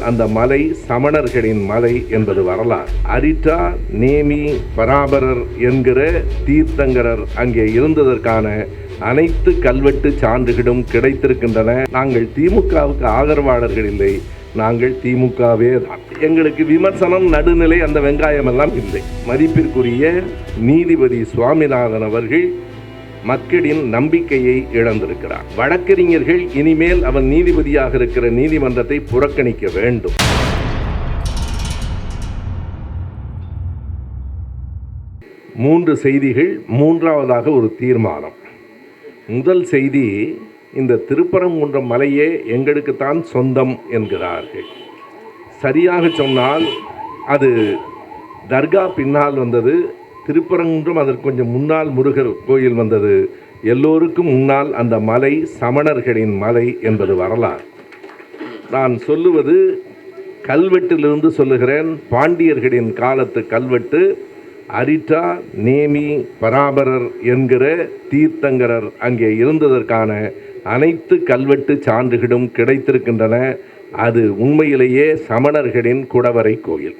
அந்த மலை சமணர்களின் மலை என்பது வரலாறு. அரிட்டா நேமி பராபரர் என்கிற தீர்த்தங்கரர் அங்கே இருந்ததற்கான அனைத்து கல்வெட்டு சான்றுகளும் கிடைத்திருக்கின்றன. நாங்கள் திமுகவுக்கு ஆதரவாளர்கள் இல்லை. நாங்கள் திமுகவே தான். எங்களுக்கு விமர்சனம் நடுநிலை அந்த வெங்காயம் எல்லாம் இல்லை. மதிப்பிற்குரிய நீதிபதி சுவாமிநாதன் அவர்கள் மக்களின் நம்பிக்கையை இழந்திருக்கிறார் வழக்கறிஞர்கள் இனிமேல் அவன் நீதிபதியாக இருக்கிற நீதிமன்றத்தை புறக்கணிக்க வேண்டும். மூன்று செய்திகள் மூன்றாவதாக ஒரு தீர்மானம். முதல் செய்தி இந்த திருப்பரங்குன்றம் மலையே எங்களுக்குத்தான் சொந்தம் என்கிறார்கள். சரியாக சொன்னால் அது தர்கா பின்னால் வந்தது திருப்பரங்குன்றம் அதற்கு கொஞ்சம் முன்னால் முருகர் கோயில் வந்தது. எல்லோருக்கும் முன்னால் அந்த மலை சமணர்களின் மலை என்பது வரலாறு. நான் சொல்லுவது கல்வெட்டிலிருந்து சொல்லுகிறேன். பாண்டியர்களின் காலத்து கல்வெட்டு அரிட்டா நேமி பராபரர் என்கிற தீர்த்தங்கரர் அங்கே இருந்ததற்கான அனைத்து கல்வெட்டு சான்றுகளும் கிடைத்திருக்கின்றன. அது உண்மையிலேயே சமணர்களின் குடவரை கோயில்.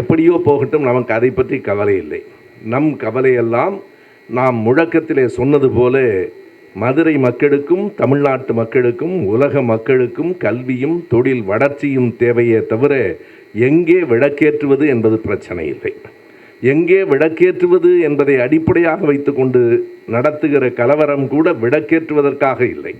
எப்படியோ போகட்டும் நமக்கு அதை பற்றி கவலை இல்லை. நம் கவலையெல்லாம் நாம் முழக்கத்திலே சொன்னது போல மதுரை மக்களுக்கும் தமிழ்நாட்டு மக்களுக்கும் உலக மக்களுக்கும் கல்வியும் தொழில் வளர்ச்சியும் தேவையே தவிர எங்கே விளக்கேற்றுவது என்பது பிரச்சனை இல்லை. எங்கே விளக்கேற்றுவது என்பதை அடிப்படையாக வைத்துக்கொண்டு நடத்துகிற கலவரம் கூட விளக்கேற்றுவதற்காக இல்லை.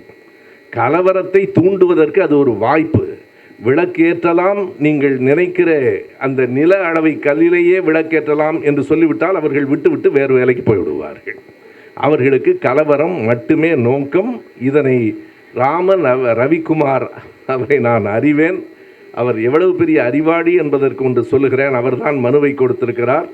கலவரத்தை தூண்டுவதற்கு அது ஒரு வாய்ப்பு. விளக்கேற்றலாம். நீங்கள் நினைக்கிற அந்த நில அளவை கல்லிலேயே விளக்கேற்றலாம் என்று சொல்லிவிட்டால் அவர்கள் விட்டுவிட்டு வேறு வேலைக்கு போய்விடுவார்கள். அவர்களுக்கு கலவரம் மட்டுமே நோக்கம். இதனை ராமன் அவ- ரவிக்குமார் அவரை நான் அறிவேன். அவர் எவ்வளவு பெரிய அறிவாளி என்பதற்கு ஒன்று சொல்லுகிறேன். அவர்தான் மனுவை கொடுத்திருக்கிறார்.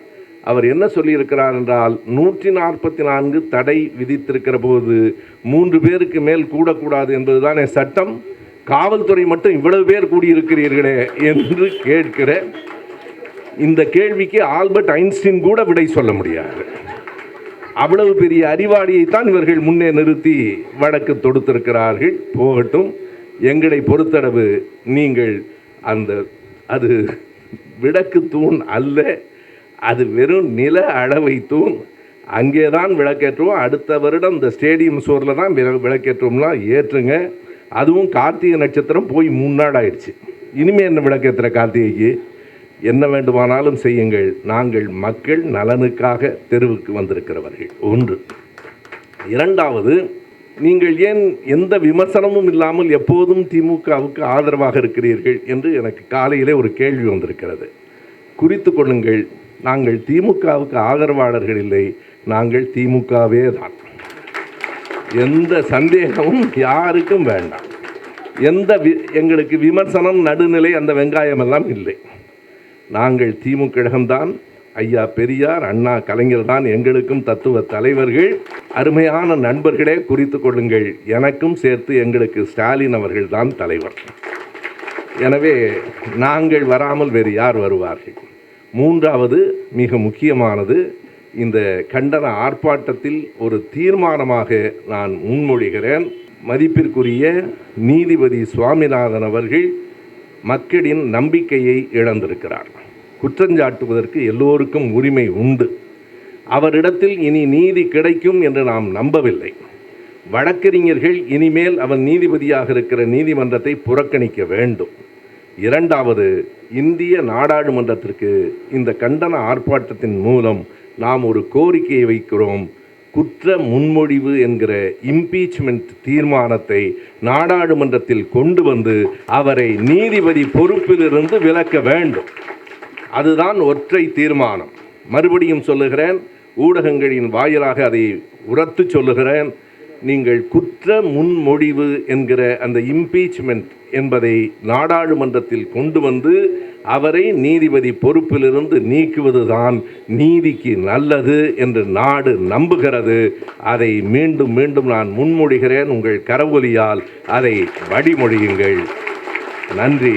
அவர் என்ன சொல்லியிருக்கிறார் என்றால் நூற்றி நாற்பத்தி நான்கு தடை விதித்திருக்கிற போது மூன்று பேருக்கு மேல் கூடக்கூடாது என்பதுதானே சட்டம். காவல்துறை மட்டும் இவ்வளவு பேர் கூடியிருக்கிறீர்களே என்று கேட்கிற இந்த கேள்விக்கு ஆல்பர்ட் ஐன்ஸ்டீன் கூட விடை சொல்ல முடியாது. அவ்வளவு பெரிய அறிவாளியைத்தான் இவர்கள் முன்னே நிறுத்தி வழக்கு தொடுத்திருக்கிறார்கள். போகட்டும் எங்களை பொறுத்தளவு நீங்கள் அந்த அது விளக்கு தூண் அல்ல அது வெறும் நில அளவை தூண். அங்கே தான் விளக்கேற்றுவோம். அடுத்த வருடம் இந்த ஸ்டேடியம் சோரில் தான் விள- ஏற்றுங்க. அதுவும் கார்த்திகை நட்சத்திரம் போய் மூணு நாள் ஆயிடுச்சு. இனிமேல் என்ன விளக்கேற்றுற கார்த்திகைக்கு? என்ன வேண்டுமானாலும் செய்யுங்கள். நாங்கள் மக்கள் நலனுக்காக தெருவுக்கு வந்திருக்கிறவர்கள். ஒன்று. இரண்டாவது நீங்கள் ஏன் எந்த விமர்சனமும் இல்லாமல் எப்போதும் திமுகவுக்கு ஆதரவாக இருக்கிறீர்கள் என்று எனக்கு காலையிலே ஒரு கேள்வி வந்திருக்கிறது. குறித்து கொள்ளுங்கள். நாங்கள் திமுகவுக்கு ஆதரவாளர்கள் இல்லை. நாங்கள் திமுகவே தான். எந்த சந்தேகமும் யாருக்கும் வேண்டாம். எந்த வி எங்களுக்கு விமர்சனம் நடுநிலை அந்த வெங்காயம் எல்லாம் இல்லை. நாங்கள் திமுக கழகம்தான் ஐயா பெரியார் அண்ணா கலைஞர் தான் எங்களுக்கும் தத்துவ தலைவர்கள். அருமையான நண்பர்களே குறித்து கொள்ளுங்கள். எனக்கும் சேர்த்து எங்களுக்கு ஸ்டாலின் அவர்கள் தான் தலைவர். எனவே நாங்கள் வராமல் வேறு யார் வருவார்கள்? மூன்றாவது மிக முக்கியமானது இந்த கண்டன ஆர்ப்பாட்டத்தில் ஒரு தீர்மானமாக நான் முன்மொழிகிறேன். மதிப்பிற்குரிய நீதிபதி சுவாமிநாதன் அவர்கள் மக்களின் நம்பிக்கையை இழந்திருக்கிறார். குற்றஞ்சாட்டுவதற்கு எல்லோருக்கும் உரிமை உண்டு. அவரிடத்தில் இனி நீதி கிடைக்கும் என்று நாம் நம்பவில்லை. வழக்கறிஞர்கள் இனிமேல் அவன் நீதிபதியாக இருக்கிற நீதிமன்றத்தை புறக்கணிக்க வேண்டும். இரண்டாவது இந்திய நாடாளுமன்றத்திற்கு இந்த கண்டன ஆர்ப்பாட்டத்தின் மூலம் நாம் ஒரு கோரிக்கையை வைக்கிறோம். குற்ற முன்மொழிவு என்கிற இம்பீச்மெண்ட் தீர்மானத்தை நாடாளுமன்றத்தில் கொண்டு வந்து அவரை நீதிபதி பொறுப்பிலிருந்து விலக்க வேண்டும். அதுதான் ஒற்றை தீர்மானம். மறுபடியும் சொல்லுகிறேன் ஊடகங்களின் வாயிலாக அதை உரத்து சொல்லுகிறேன். நீங்கள் குற்ற முன்மொழிவு என்கிற அந்த இம்பீச்மெண்ட் என்பதை நாடாளுமன்றத்தில் கொண்டு வந்து அவரை நீதிபதி பொறுப்பிலிருந்து நீக்குவதுதான் நீதிக்கு நல்லது என்று நாடு நம்புகிறது. அதை மீண்டும் மீண்டும் நான் முன்மொழிகிறேன். உங்கள் கரவொலியால் அதை வழிமொழியுங்கள் நன்றி.